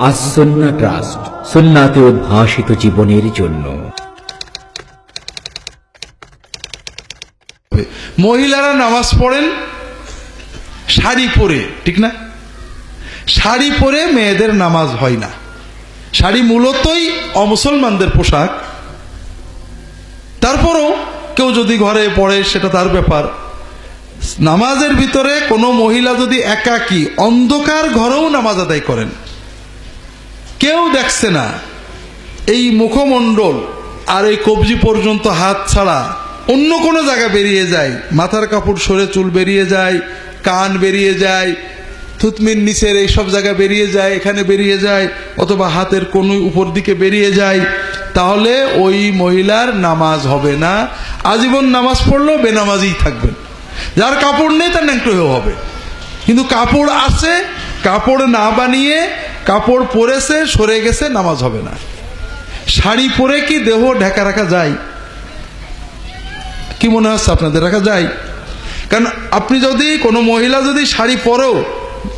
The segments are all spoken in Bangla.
আসন্না ট্রাস্ট, সুন্নাতে উদ্ভাসিত জীবনের জন্য। মহিলারা নামাজ পড়েন, শাড়ি পরে, ঠিক না? শাড়ি পরে মেয়েদের নামাজ হয় না। শাড়ি মূলতই অমুসলমানদের পোশাক। তারপরও কেউ যদি ঘরে পড়ে, সেটা তার ব্যাপার। নামাজের ভিতরে কোনো মহিলা যদি একাকী, অন্ধকার ঘরেও নামাজ আদায় করেন। কেউ দেখছে না। এই মুখমণ্ডল আর এই কবজি পর্যন্ত হাত ছাড়া অন্য কোনো জায়গা বেরিয়ে যায়। মাথার কাপড় সরে চুল বেরিয়ে যায়, কান বেরিয়ে যায় থুতমির নিচের এইসব জায়গা বেরিয়ে যায়, এখানে বেরিয়ে যায়, অথবা হাতের কোনো উপর দিকে বেরিয়ে যায়। তাহলে ওই মহিলার নামাজ হবে না। আজীবন নামাজ পড়লেও বেনামাজই থাকবেন যার কাপড় নেই তার ন্যাংটো হবে। কিন্তু কাপড় আছে, কাপড় না বানিয়ে কাপড় পরেছে, সরে গেছে, নামাজ হবে না। শাড়ি পরে কি দেহ ঢাকা রাখা যায়? কি মনে হচ্ছে আপনাদের রাখা যায়? কারণ আপনি যদি কোনো মহিলা যদি শাড়ি পরেও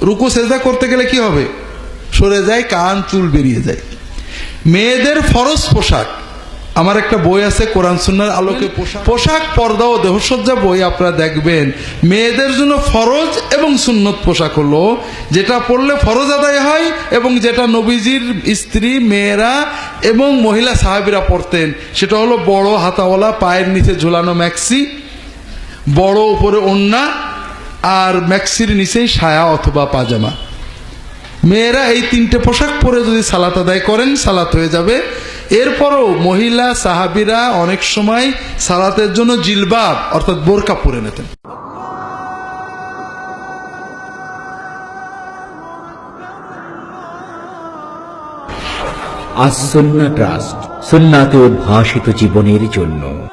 রুকু সেজা করতে গেলে কি হবে? সরে যায়, কান, চুল বেরিয়ে যায়। মেয়েদের ফরজ পোশাক। আমার একটা বই আছে, কোরআন সুন্নার আলোকে পোশাক। পর্দা ও দেহসজ্জা বই আপনারা দেখবেন। মেয়েদের জন্য ফরজ এবং সুন্নত পোশাক হলো, যেটা পরলে ফরজ আদায় হয় এবং যেটা নবীজির স্ত্রী, মেয়েরা এবং মহিলা সাহাবিরা পরতেন সেটা হলো বড় হাতাওয়ালা, পায়ের নিচে ঝুলানো ম্যাক্সি, বড় উপরে ওন্না আর ম্যাক্সির নিচেই সায়া অথবা পাজামা। মেয়েরা এই তিনটে পোশাক পরে যদি সালাত আদায় করেন, সালাত হয়ে যাবে। এরপরও মহিলা সাহাবিরা অনেক সময় সালাতের জন্য জিলবাব, অর্থাৎ বোরকা পরে নিতেন। আসন্না ট্রাস্ট সুন্নাতে উদ্ভাসিত জীবনের জন্য।